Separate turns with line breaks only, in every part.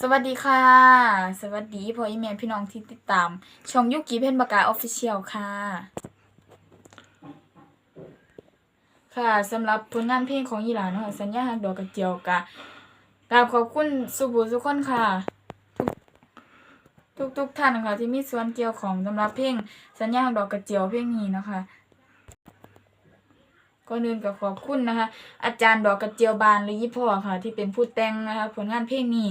สวัสดีค่ะ สวัสดีพ่ออีแม่พี่น้องที่ติดตาม ช่องยุกิเพนบากาออฟฟิเชียลค่ะ ค่ะสำหรับผลงานเพลงของอีหลานเนาะสัญญาหักดอกกระเจียวกะกราบขอบคุณสุบูทุกคนค่ะ ทุกทุกท่านค่ะที่มีส่วนเกี่ยวของสำหรับเพลงสัญญาหักดอกกระเจียวเพลงนี้นะคะก่อนอื่นก็ขอบคุณนะคะ อาจารย์ดอกกระเจียวบานหรือยี่พ่อค่ะ ที่เป็นผู้แต่งนะคะผลงานเพลงนี้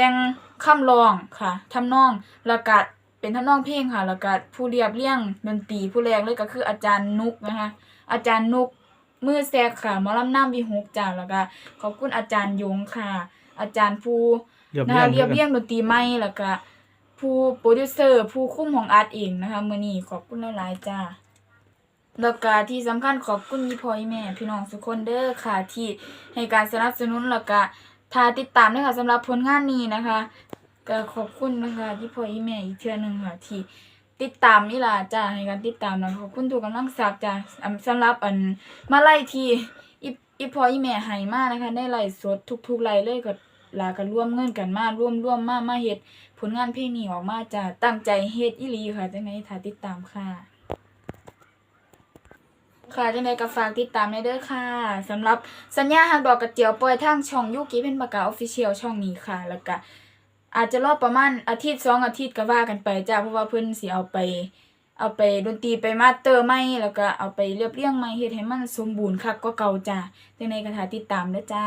แต่งคำร้องค่ะทำนองแล้วก็เป็นทำนองเพลงค่ะแล้วก็ผู้เรียบเรียงดนตรีผู้แรกเลยก็คืออาจารย์นุกนะคะอาจารย์นุกมือแซกค่ะหมอลำน้ำวีหกจ้าแล้วก็ขอบคุณอาจารย์ยงค่ะ อาจารย์ผู้
เรียบ
นะ
เรีย
คะ
ง
เรียบเรียงดนตรีใหม่แล้วก็ผู้โปรดิวเซอร์ผู้คุมของอาร์ตเองนะคะมื้อนี้ขอบคุณหลายๆจ้าแล้วก็ที่สำคัญขอบคุณยี่พ่อยี่แม่ พี่น้องทุกคนเด้อค่ะ ที่ให้การสนับสนุนแล้วก็ ถ้าติดตามด้วยค่ะสำหรับผลงานนี้นะคะก็ขอบคุณนะคะยี่พ่อยี่แม่อีกเทื่อหนึ่งค่ะที่ติดตามนี่ล่ะจ้าให้การติดตามนะขอบคุณทุกกำลังทรัพย์จ้าสำหรับอันมาไล่ที่อีพ่อยี่แม่ให้มานะคะได้ไล่สดทุกๆไล่เลยก็ลากันร่วมเงินกันมาร่วมร่วมมามาเฮ็ดผลงานเพลงนี้ออกมาจ้าตั้งใจเฮ็ดอีหลีค่ะจังไดถ้าติดตามค่ะ ค่ะจังไดก็ฝากติดตามในเด้อค่ะสำหรับสัญญาหักดอกกระเจียวปล่อยทางช่องยูกิเป็นปากกาออฟฟิเชียลช่องนี้ค่ะ แล้วก็อาจจะรอบประมาณอาทิตย์สองอาทิตย์ก็ว่ากันไปจ้าเพราะว่าเพื่อนสิเอาไป เอาไปดนตรีไปมาสเตอร์ไหม่แล้วก็เอาไปเรียบเรียงไหม่เฮ็ดให้มันสมบูรณ์คักก็เก่าจ้าจังไดก็ถ้าติดตามเด้อจ้า